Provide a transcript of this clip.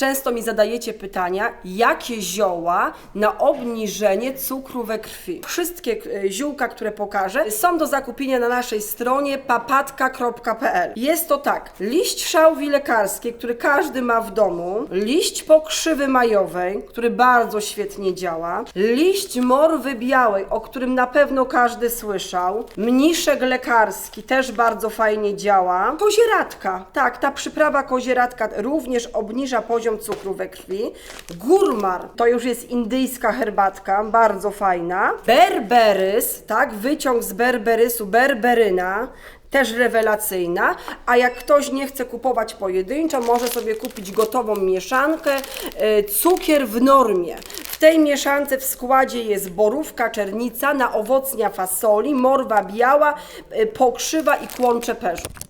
Często mi zadajecie pytania, jakie zioła na obniżenie cukru we krwi. Wszystkie e, ziółka, które pokażę, są do zakupienia na naszej stronie papatka.pl. Jest to tak, liść szałwi lekarskiej, który każdy ma w domu, liść pokrzywy majowej, który bardzo świetnie działa, liść morwy białej, o którym na pewno każdy słyszał, mniszek lekarski też bardzo fajnie działa, kozieradka, tak, ta przyprawa kozieradka również obniża poziom cukru we krwi, gurmar, to już jest indyjska herbatka, bardzo fajna, berberys, tak, wyciąg z berberysu, berberyna, też rewelacyjna, a jak ktoś nie chce kupować pojedynczo, może sobie kupić gotową mieszankę, e, cukier w normie. W tej mieszance w składzie jest borówka czernica, na owocnia fasoli, morwa biała, e, pokrzywa i kłącze perzu.